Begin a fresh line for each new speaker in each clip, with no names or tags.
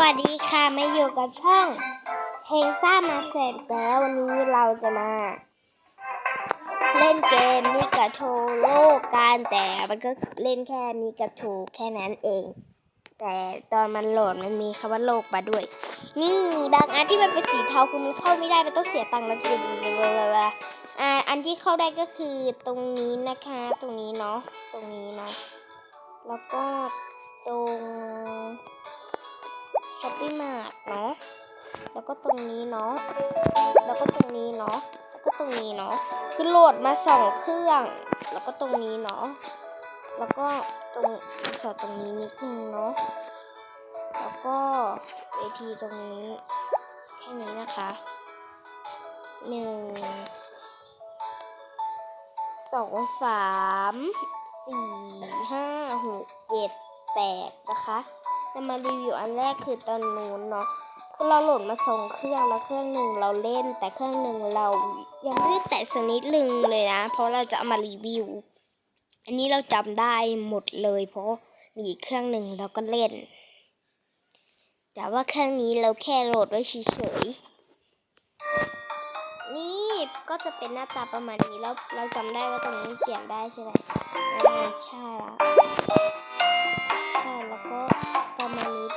วัสดีค่ะมาอยู่กับช่องเพลงซ่ามาเสร็จแล้ววันนี้เราจะมา เล่นเกมมีกระทูโลกกันแต่มันก็เล่นแค่มีกระทูแค่นั้นเอง แต่ตอนมันโหลดมันมีคำว่าโลกมาด้วย นี่บางอันที่มันเป็นสีเทาคือมันเข้าไม่ได้มันต้องเสียตังค์แล้วคืออ่าอันที่เข้าได้ก็คือตรงนี้นะคะ ตรงนี้เนาะตรงนี้เนาะแล้วก็ตรง ช้อปปี้มาร์ทเนาะ แล้วก็ตรงนี้เนาะ แล้วก็ตรงนี้เนาะ แล้วก็ตรงนี้เนาะ คือโหลดมาสองเครื่อง แล้วก็ตรงนี้เนาะ แล้วก็ตรงสอดตรงนี้นิดนึงเนาะ แล้วก็เวทีตรงนี้ แค่นี้นะคะหนึ่งสองสามสี่ห้าหกเจ็ดแปดนะคะ จะมารีวิวอันแรกคือตอนนู้นเนาะคือเราโหลดมาสองเครื่องแล้วเครื่องหนึ่งเราเล่น แต่เครื่องหนึ่งเรายังไม่ได้แตะสักนิดนึงเลยนะ เพราะเราจะเอามารีวิว อันนี้เราจำได้หมดเลย เพราะมีเครื่องหนึ่งเราก็เล่น แต่ว่าเครื่องนี้เราแค่โหลดไว้เฉยๆนี่ก็จะเป็นหน้าตาประมาณนี้แล้วเราจำได้ว่าตรงนี้เปลี่ยนได้ใช่ไหมอ่าใช่แล้ว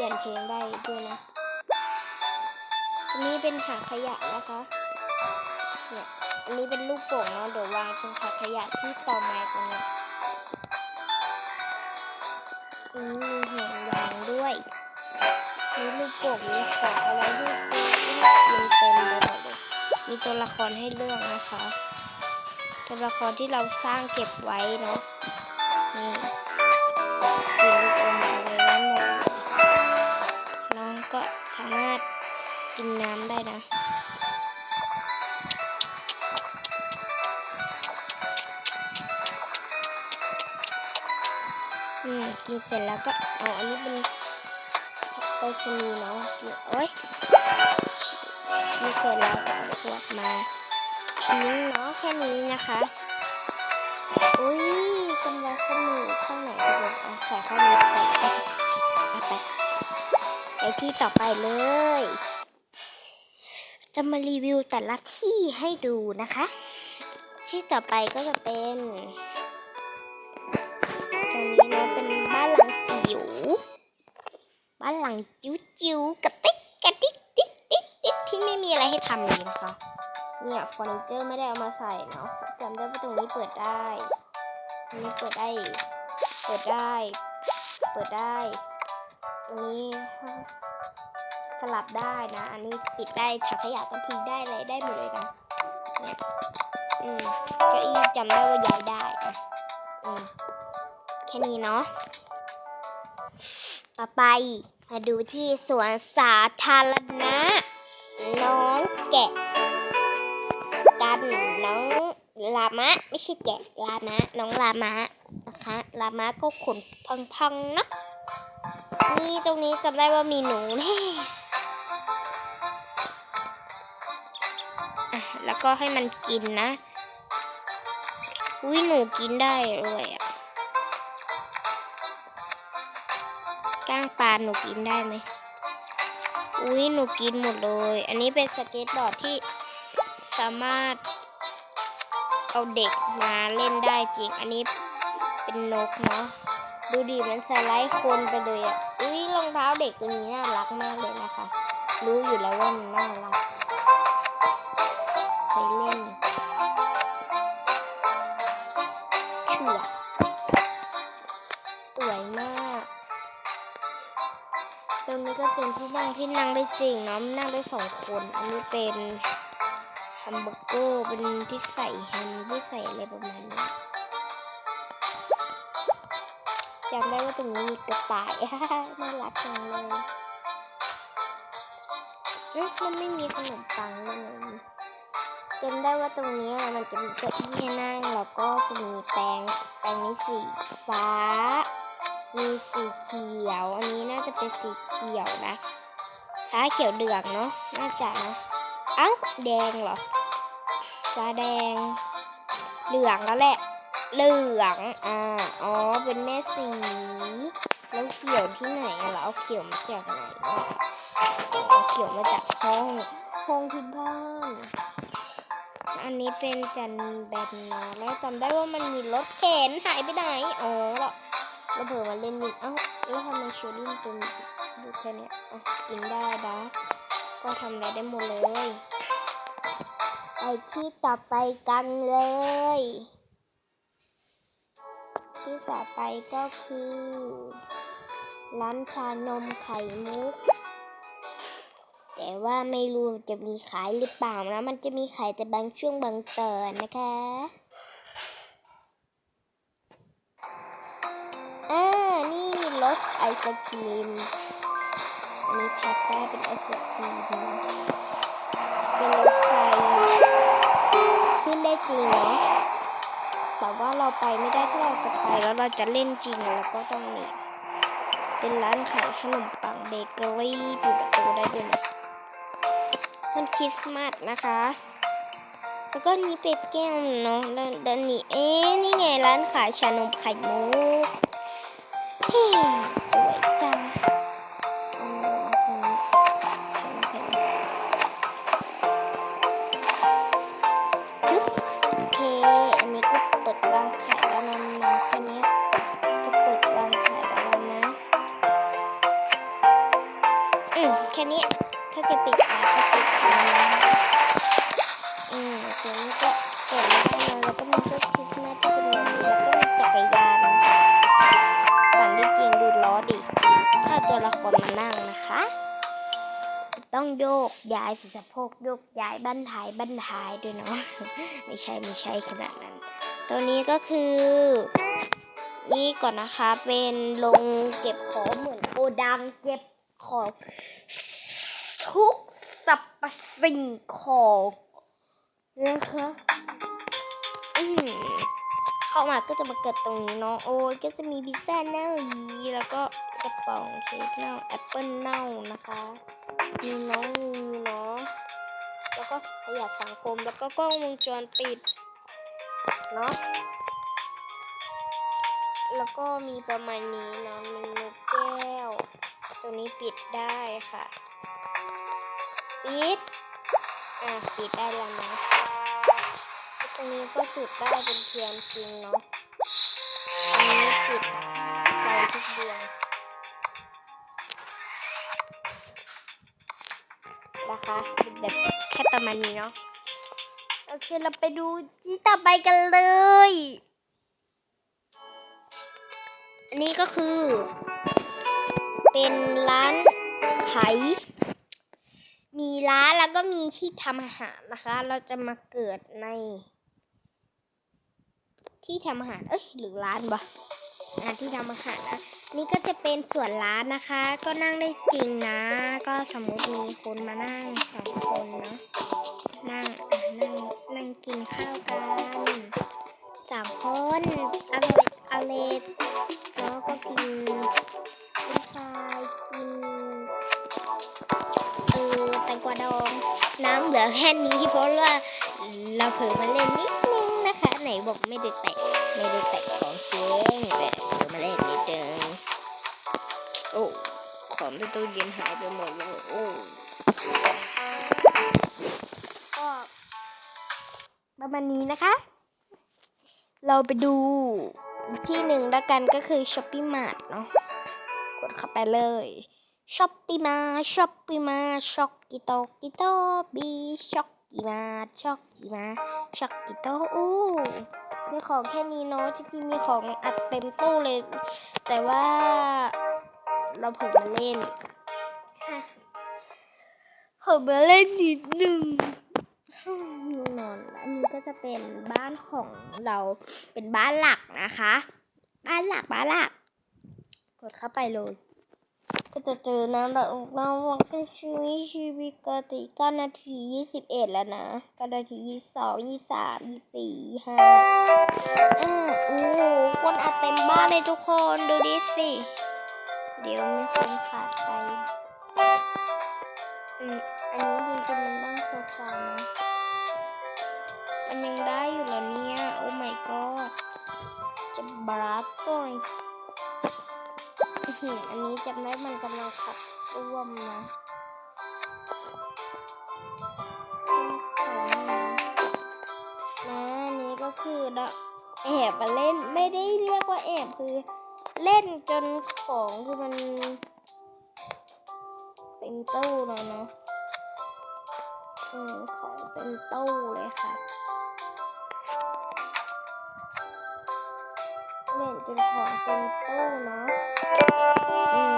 ลี่ยนเพลงได้ด้วยนะอันนี้เป็นถังขยะนะคะ เนี่ย อันนี้เป็นลูกโป่งเนาะ เดี๋ยววางตรงถังขยะที่ต่อไม้ตรงนี้อืมมีห่วงยางด้วยมีลูกโป่งมีของอะไรด้วยมันเต็มไปหมดเลย มีตัวละครให้เลือกนะคะ ตัวละครที่เราสร้างเก็บไว้เนาะ นี่ น้ำได้นะอืมกินเสร็จแล้วก็เอาอันนี้เป็นไปชนีย์เนาะโอ้ยมีเสร็จแล้วก็เอาขวดมาทิ้งเนาะแค่นี้นะคะอุ้ยกำไรข้อมือข้างไหนจะเป็นเอาใส่ข้อมือไปไปไปที่ต่อไปเลย จะมารีวิวแต่ละที่ให้ดูนะคะ ที่ต่อไปก็จะเป็นตรงนี้เนาะเป็นบ้านหลังจิ๋วบ้านหลังจิ๋วจิ๋วๆกระติ๊กกระติ๊กติ๊กติ๊กติ๊กที่ไม่มีอะไรให้ทำเลยนะคะเนี่ยเฟอร์นิเจอร์ไม่ได้เอามาใส่เนาะจำได้ว่าตรงนี้เปิดได้ตรงนี้เปิดได้ เปิดได้ เปิดได้ ตรงนี้ สลับได้นะ อันนี้ปิดได้ถังขยะก็ทิ้งได้อะไรได้หมดเลยนะเนี่ยอืมเก้าอี้จำได้ว่าย้ายได้อะอืมแค่นี้เนาะต่อไปมาดูที่สวนสาธารณะน้องแกะ กันน้องลามะไม่ใช่แกะลามะน้องลามะนะคะลามะก็ขนพังๆเนาะนี่ตรงนี้จำได้ว่ามีหนูแน่ แล้วก็ให้มันกินนะอุ้ยหนูกินได้เลยอะก้างปลาหนูกินได้ไหมอุ้ยหนูกินหมดเลย อันนี้เป็นสเก็ตบอร์ดที่สามารถเอาเด็กมาเล่นได้จริง อันนี้เป็นนกเนาะ ดูดิมันสไลด์คนไปเลยอะ อุ้ยรองเท้าเด็กตัวนี้น่ารักมากเลยนะคะ รู้อยู่แล้วว่ามันน่ารัก ไปเล่นเถื่อสวยมากตรงนี้ก็เป็นที่นั่งที่นั่งได้จริงเนาะนั่งได้สองคน อันนี้เป็นแฮมเบอร์เกอร์เป็นที่ใส่แฮมที่ใส่อะไรประมาณนี้จำได้ว่าตรงนี้มีกระต่ายน่ารักจังเลยเอ๊ะมันไม่มีขนมปังเลย จำได้ว่าตรงนี้มันจะมีเก้าอี้นั่งแล้วก็จะมีแปรงแปรงนี้สีฟ้า มีสีเขียว อันนี้น่าจะเป็นสีเขียวนะฟ้าเขียวเดืองเนาะน่าจะนะเอ้าแดงเหรอฟ้าแดง เหลืองแล้วแหละ เหลืองอ่าอ๋อเป็นแม่สีแล้วเขียวที่ไหนอะเราเอาเขียวมาจากไหนเนี่ยอ๋อเอาเขียวมาจากห้อง ห้องที่บ้าน อันนี้เป็นจันแบนนาะแล้วจำได้ว่ามันมีรถเข็นหายไปไหนอ๋อเราเราเผลอมาเล่นนิดเอ้าแล้วทำไมเชอรี่มันเป็นดูแค่นี้อะกินได้ดะก็ทำอะไรได้หมดเลยไปที่ต่อไปกันเลย ที่ต่อไปก็คือ ร้านชานมไข่มุก แต่ว่าไม่รู้จะมีขายหรือเปล่านะมันจะมีขายแต่บางช่วงบางตอนนะคะอ่านี่รสไอศครีมอันนี้ทับได้เป็นไอศครีมเป็นรถไฟขึ้นได้จริงเนาะแต่ว่าเราไปไม่ได้ถ้าเราจะไปแล้วเราจะเล่นจริงเราก็ต้องนี่ เป็นร้านขายขนมปังเบเกอรี่ปิดประตูได้ด้วยนะมันคริสต์มาสนะคะ แล้วก็นี่เป็ดแก้วเนาะด้านนี้เอ๊นี่ไงร้านขายชานมไข่มุกเฮ้ยสวยจัง ต้องโยกย้ายสิสะโพกโยกย้ายบั้นท้ายบั้นท้ายด้วยเนาะไม่ใช่ไม่ใช่ขนาดนั้น ตัวนี้ก็คือ นี่ก่อนนะคะ เป็นโรงเก็บของเหมือนโกดังเก็บของทุกสรรพสิ่งของนะคะอืเข้ามาก็จะมาเกิดตรงนี้เนาะโอ้ยก็จะมีพิซซ่าเน่ายีแล้วก็กระป๋องเค้กเน่าแอปเปิลเน่านะคะ มีน้องงูเนาะแล้วก็ขยะสังคมแล้วก็กล้องวงจรปิดเนาะแล้วก็มีประมาณนี้เนาะมีนกแก้ว ตัวนี้ปิดได้ค่ะ ปิด อะปิดได้แล้วนะแล้วตรงนี้ก็จุดได้เป็นเทียนจริงเนาะ ค่ประมาณนี้เนาะโอเคเราไปดูที่ต่อไปกันเลย อันนี้ก็คือ เป็นร้านขายมีร้านแล้วก็มีที่ทำอาหารนะคะ เราจะมาเกิดใน ที่ทำอาหาร เอ้ยหรือร้านบะ อ่าที่ทำอาหารนะนี่ก็จะเป็นส่วนร้านนะคะ ก็นั่งได้จริงนะ ก็สมมติมีคนมานั่งสองคนเนาะนั่งอะนั่งนั่งกินข้าวกันสามคนอร่อยอร่อยแล้วก็กินกินชายกินเออแตงกวาดอง น้ำเหลือแค่นี้เพราะว่าเราเผลอมาเล่นนิด ของในตู้เย็นหายไปหมดเลยโอ้ก็ประมาณนี้นะคะ เราไปดูที่หนึ่งแล้วกันก็คือช้อปปี้มาร์ทเนาะกดเข้าไปเลยช้อปปี้มาช้อปปี้มาช็อกกิโตกิโตบีช็อกกิมาช็อกกิมาช็อกกิโตอู้มีของแค่นี้เนาะจริงๆมีของอัดเต็มตู้เลย แต่ว่า เราเผลอมาเล่นฮะเผลอมาเล่นนิดนึงง่วงนอนแล้วอันนี้ก็จะเป็นบ้านของเราเป็นบ้านหลักนะคะ บ้านหลักบ้านหลัก กดเข้าไปเลยก็จะเจอนะเราเราเป็นชีวิตชีวิตปกติเก้านาทียี่สิบเอ็ดแล้วนะเก้านาทียี่สองยี่สามยี่สี่ห้าอ่าโอ้โหคนอัดเต็มบ้านเลยทุกคนดูดิสิ เดี๋ยวมีคนขาดไปอืมอันนี้จริงๆมันนั่งโซฟานะมันยังได้อยู่เหรอเนี่ย โอ้ my god จะบราฟก่อนอื้อหืมอันนี้จำได้มันกำลังขับร่วมนะนะอันนี้ก็คือเราแอบมาเล่น ไม่ได้เรียกว่าแอบคือ เล่นจนของคือมันเป็นตู้แล้วเนาะอืมของเป็นตู้เลยค่ะ เล่นจนของเป็นตู้เนาะอืม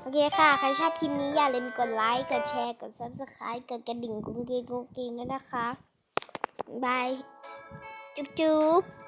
โอเคค่ะ ใครชอบคลิปนี้อย่าลืมกดไลค์ กดแชร์ กด subscribe กดกระดิ่งกุ้งกิ้งกุ้งกิ้งด้วยนะคะบาย จุ๊บจุ๊บ